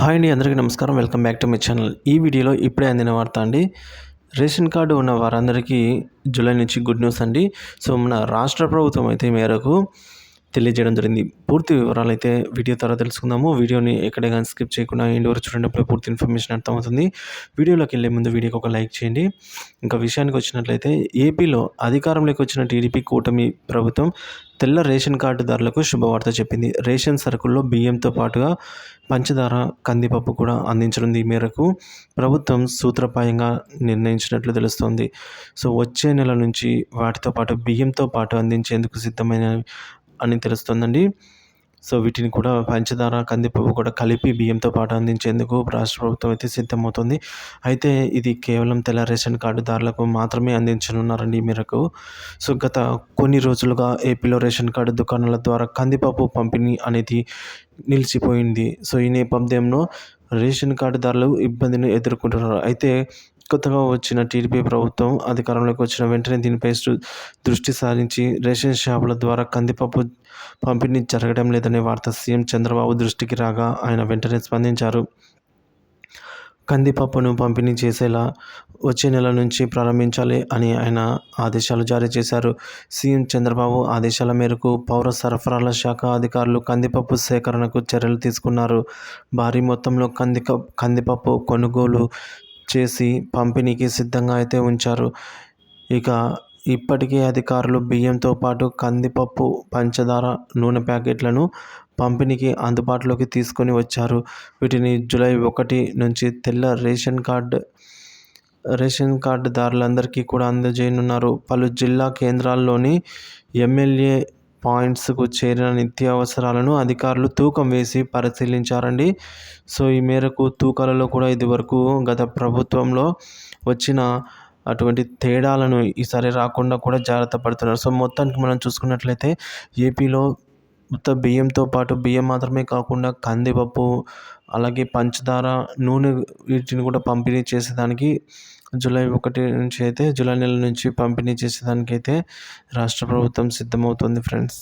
Hi అండి అందరికీ నమస్కారం. Welcome back to my channel. ఈ వీడియోలో ఇప్పుడే అందిన వార్త అండి. రేషన్ కార్డు ఉన్న వారందరికీ జూలై నుంచి గుడ్ న్యూస్ అండి. సో మన రాష్ట్ర ప్రభుత్వం అయితే మేరకు తెలియజేయడం జరిగింది. పూర్తి వివరాలు అయితే వీడియో ద్వారా తెలుసుకుందాము. వీడియోని ఎక్కడే కానీ స్కిప్ చేయకుండా ఎండ్ వరకు చూడేటప్పుడు పూర్తి ఇన్ఫర్మేషన్ అర్థమవుతుంది. వీడియోలోకి వెళ్ళే ముందు వీడియోకి ఒక లైక్ చేయండి. ఇంకా విషయానికి వచ్చినట్లయితే ఏపీలో అధికారంలోకి వచ్చిన టీడీపీ కూటమి ప్రభుత్వం తెల్ల రేషన్ కార్డుదారులకు శుభవార్త చెప్పింది. రేషన్ సరుకుల్లో బియ్యంతో పాటుగా పంచదార కందిపప్పు కూడా అందించడం ఈ మేరకు ప్రభుత్వం సూత్రప్రాయంగా నిర్ణయించినట్లు తెలుస్తోంది. సో వచ్చే నెల నుంచి వాటితో పాటు బియ్యంతో పాటు అందించేందుకు సిద్ధమైన అని తెలుస్తుందండి. సో వీటిని కూడా పంచదార కందిపప్పు కూడా కలిపి బియ్యంతో పాటు అందించేందుకు రాష్ట్ర ప్రభుత్వం అయితే సిద్ధమవుతుంది. అయితే ఇది కేవలం తెల్ల రేషన్ కార్డుదారులకు మాత్రమే అందించనున్నారండి ఈ మేరకు. సో గత కొన్ని రోజులుగా ఏపీలో రేషన్ కార్డు దుకాణాల ద్వారా కందిపప్పు పంపిణీ అనేది నిలిచిపోయింది. సో ఈ నేపథ్యంలో రేషన్ కార్డుదారులు ఇబ్బందిని ఎదుర్కొంటున్నారు. అయితే కొత్తగా వచ్చిన టీడీపీ ప్రభుత్వం అధికారంలోకి వచ్చిన వెంటనే దీనిపై దృష్టి సారించి రేషన్ షాపుల ద్వారా కందిపప్పు పంపిణీ జరగడం లేదనే వార్త సీఎం చంద్రబాబు దృష్టికి రాగా ఆయన వెంటనే స్పందించారు. కందిపప్పును పంపిణీ చేసేలా వచ్చే నెల నుంచి ప్రారంభించాలి అని ఆయన ఆదేశాలు జారీ చేశారు. సీఎం చంద్రబాబు ఆదేశాల మేరకు పౌర సరఫరాల శాఖ అధికారులు కందిపప్పు సేకరణకు చర్యలు తీసుకున్నారు. భారీ మొత్తంలో కంది కందిపప్పు కొనుగోలు చేసి పంపిణీకి సిద్ధంగా అయితే ఉంచారు. ఇక ఇప్పటికే అధికారులు బియ్యంతో పాటు కందిపప్పు పంచదార నూనె ప్యాకెట్లను పంపిణీకి అందుబాటులోకి తీసుకొని వచ్చారు. వీటిని జూలై ఒకటి నుంచి తెల్ల రేషన్ కార్డు రేషన్ కార్డుదారులందరికీ కూడా అందజేయనున్నారు. పలు జిల్లా కేంద్రాల్లోని ఎమ్మెల్యే పాయింట్స్కు చేరిన నిత్యావసరాలను అధికారులు తూకం వేసి పరిశీలించారండి. సో ఈ మేరకు తూకాలలో కూడా ఇది వరకు గత ప్రభుత్వంలో వచ్చిన అటువంటి తేడాలను ఈసారి రాకుండా కూడా జాగ్రత్త పడుతున్నారు. సో మొత్తానికి మనం చూసుకున్నట్లయితే ఏపీలో మొత్తం బియ్యంతో పాటు బియ్యం మాత్రమే కాకుండా కందిపప్పు అలాగే పంచదార నూనె వీటిని కూడా పంపిణీ చేసేదానికి జూలై ఒకటి నుంచి అయితే జూలై నెల నుంచి పంపిణీ చేసేదానికైతే రాష్ట్ర ప్రభుత్వం సిద్ధమవుతుంది ఫ్రెండ్స్.